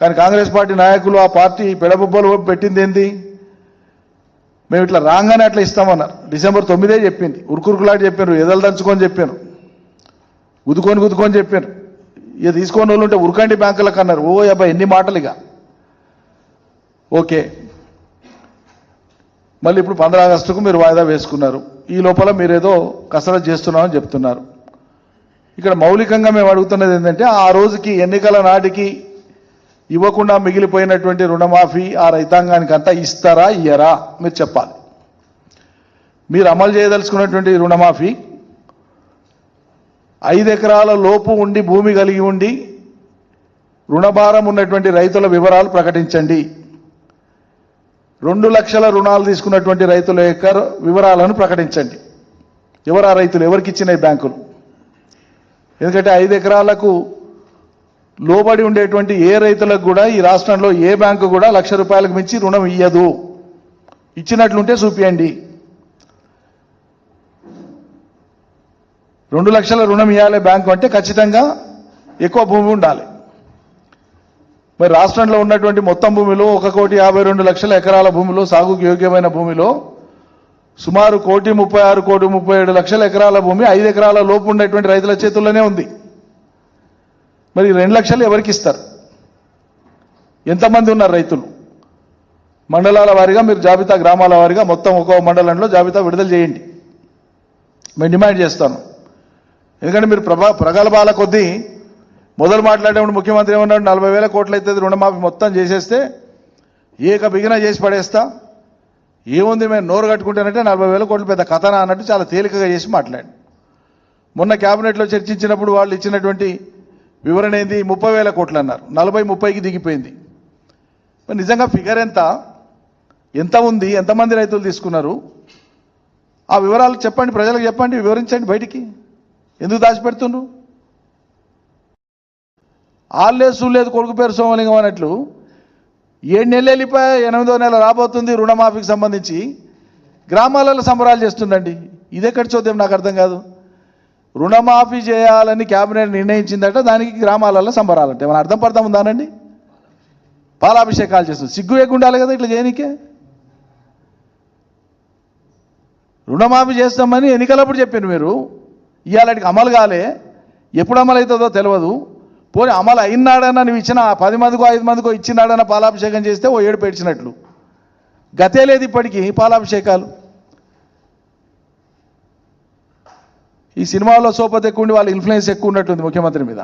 కానీ కాంగ్రెస్ పార్టీ నాయకులు ఆ పార్టీ పెడబొబ్బలు పెట్టింది ఏంది? మేము ఇట్లా రాగానే అట్లా ఇస్తామన్నారు. డిసెంబర్ తొమ్మిదే చెప్పింది. ఉరుకురుకులాంటి చెప్పారు ఎదలు దంచుకొని చెప్పాను గుద్దుకొని గుద్దుకొని చెప్పారు. ఇక తీసుకొని వాళ్ళు ఉంటే ఉరకండి బ్యాంకులకు అన్నారు. ఓ అబ్బాయి ఎన్ని మాటలు ఇక. ఓకే. మళ్ళీ ఇప్పుడు పంద్రా ఆగస్టుకు మీరు వాయిదా వేసుకున్నారు. ఈ లోపల మీరేదో కసరత్ చేస్తున్నామని చెప్తున్నారు. ఇక్కడ మౌలికంగా మేము అడుగుతున్నది ఏంటంటే ఆ రోజుకి ఎన్నికల నాటికి ఇవ్వకుండా మిగిలిపోయినటువంటి రుణమాఫీ ఆ రైతాంగానికి అంతా ఇస్తారా ఇయ్యరా? మీరు చెప్పాలి. మీరు అమలు చేయదలుచుకున్నటువంటి రుణమాఫీ ఐదు ఎకరాల లోపు ఉండి భూమి కలిగి ఉండి రుణభారం ఉన్నటువంటి రైతుల వివరాలు ప్రకటించండి. రెండు లక్షల రుణాలు తీసుకున్నటువంటి రైతుల యొక్క వివరాలను ప్రకటించండి. ఎవరు ఆ రైతులు? ఎవరికి ఇచ్చినాయి బ్యాంకులు? ఎందుకంటే ఐదు ఎకరాలకు లోబడి ఉండేటువంటి ఏ రైతులకు కూడా ఈ రాష్ట్రంలో ఏ బ్యాంకు కూడా లక్ష రూపాయలకు మించి రుణం ఇయ్యదు. ఇచ్చినట్లుంటే చూపియండి. రెండు లక్షల రుణం ఇవ్వాలి బ్యాంకు అంటే ఖచ్చితంగా ఎక్కువ భూమి ఉండాలి. మరి రాష్ట్రంలో ఉన్నటువంటి మొత్తం భూమిలో ఒక కోటి యాభై రెండు లక్షల ఎకరాల భూమిలో సాగుకు యోగ్యమైన భూమిలో సుమారు కోటి ముప్పై ఆరు కోటి ముప్పై ఏడు లక్షల ఎకరాల భూమి ఐదు ఎకరాల లోపు ఉండేటువంటి రైతుల చేతుల్లోనే ఉంది. మరి రెండు లక్షలు ఎవరికి ఇస్తారు? ఎంతమంది ఉన్నారు రైతులు? మండలాల వారీగా మీరు జాబితా గ్రామాల వారీగా మొత్తం ఒక్కో మండలంలో జాబితా విడుదల చేయండి. మేము డిమాండ్ చేస్తాను. ఎందుకంటే మీరు ప్రభా ప్రగల్భాల కొద్దీ మొదలు మాట్లాడేప్పుడు ముఖ్యమంత్రి ఏమన్నాడు? నలభై వేల కోట్లు అయితే రుణమాఫీ మొత్తం చేసేస్తే ఏక బిగిన చేసి పడేస్తా. ఏముంది మేము నోరు కట్టుకుంటానంటే నలభై వేల కోట్లు పెద్ద కథనా అన్నట్టు చాలా తేలికగా చేసి మాట్లాడి. మొన్న క్యాబినెట్లో చర్చించినప్పుడు వాళ్ళు ఇచ్చినటువంటి వివరణ ఏంది? ముప్పై వేల కోట్లు అన్నారు. నలభై ముప్పైకి దిగిపోయింది. మరి నిజంగా ఫిగర్ ఎంత? ఎంత ఉంది? ఎంతమంది రైతులు తీసుకున్నారు? ఆ వివరాలు చెప్పండి ప్రజలకు చెప్పండి వివరించండి బయటికి. ఎందుకు దాచిపెడుతుండ్రు? ఆళ్ళే సూలేదు కొడుకు పేరు సోమలింగం అన్నట్లు ఏడు నెలలు వెళ్ళిపోయి ఎనిమిదో నెల రాబోతుంది రుణమాఫీకి సంబంధించి. గ్రామాలలో సంబరాలు చేస్తుందండి. ఇదెక్కడి చూద్దాం నాకు అర్థం కాదు. రుణమాఫీ చేయాలని కేబినెట్ నిర్ణయించిందట దానికి గ్రామాలలో సంబరాలంటే. మన అర్థం పడతాం ఉందానండి పాలాభిషేకాలు చేస్తుంది సిగ్గు ఉండాలి కదా ఇట్లా చేయనికే? రుణమాఫీ చేస్తామని ఎన్నికలప్పుడు చెప్పారు మీరు. ఇవాళకి అమలు కాలే. ఎప్పుడు అమలు అవుతుందో తెలియదు. పోనీ అమలు అయినాడన్నా నువ్వు ఇచ్చిన పది మందికో ఐదు మందికో ఇచ్చినాడన్నా పాలాభిషేకం చేస్తే ఓ ఏడు పెడిచినట్లు గతే లేదు ఇప్పటికీ పాలాభిషేకాలు. ఈ సినిమాలో సోపతి ఎక్కువ ఉండి వాళ్ళ ఇన్ఫ్లుయెన్స్ ఎక్కువ ఉన్నట్టుంది ముఖ్యమంత్రి మీద.